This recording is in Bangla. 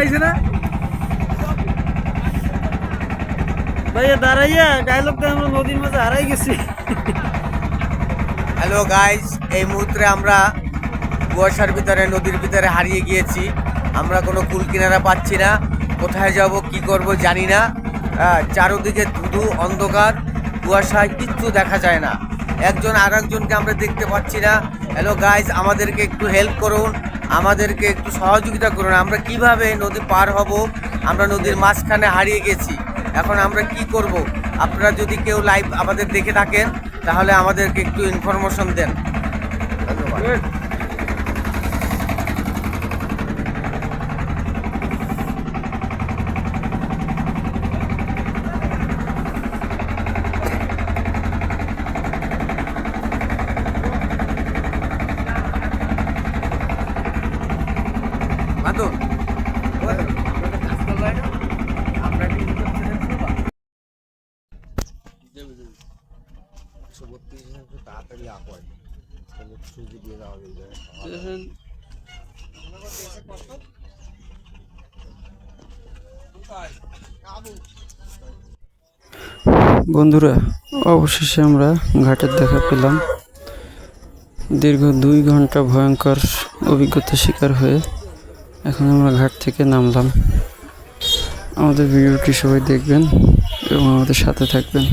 আইছে না? ভাইয়া, দাঁড়াইয়া আমরা নদীর মাঝে হারাই গেছি। হ্যালো গাইস এই মুহূর্তে আমরা কুয়াশার ভিতরে, নদীর ভিতরে হারিয়ে গিয়েছি। আমরা কোনো কুল কিনারা পাচ্ছি না। কোথায় যাব, কি করব জানি না। চারোদিকে ধুধু অন্ধকার। কুয়াশায় কিচ্ছু দেখা যায় না। একজন আর একজনকে আমরা দেখতে পাচ্ছি না। হ্যালো গাইস আমাদেরকে একটু হেল্প করুন। আমাদেরকে একটু সহযোগিতা করুন। আমরা কীভাবে নদী পার হব? আমরা নদীর মাঝখানে হারিয়ে গেছি। এখন আমরা কি করব? আপনারা যদি কেউ লাইভ আমাদের দেখে থাকেন, তাহলে আমাদেরকে একটু ইনফরমেশন দেন। ধন্যবাদ। বন্ধুরা অবশেষে আমরা ঘাটের দেখা পেলাম। দীর্ঘ দুই ঘণ্টা ভয়ঙ্কর অভিজ্ঞতা শিকার হয়ে এখন আমরা ঘাট থেকে নামলাম। আমাদের ভিডিওটি সবাই দেখবেন এবং আমাদের সাথে থাকবেন।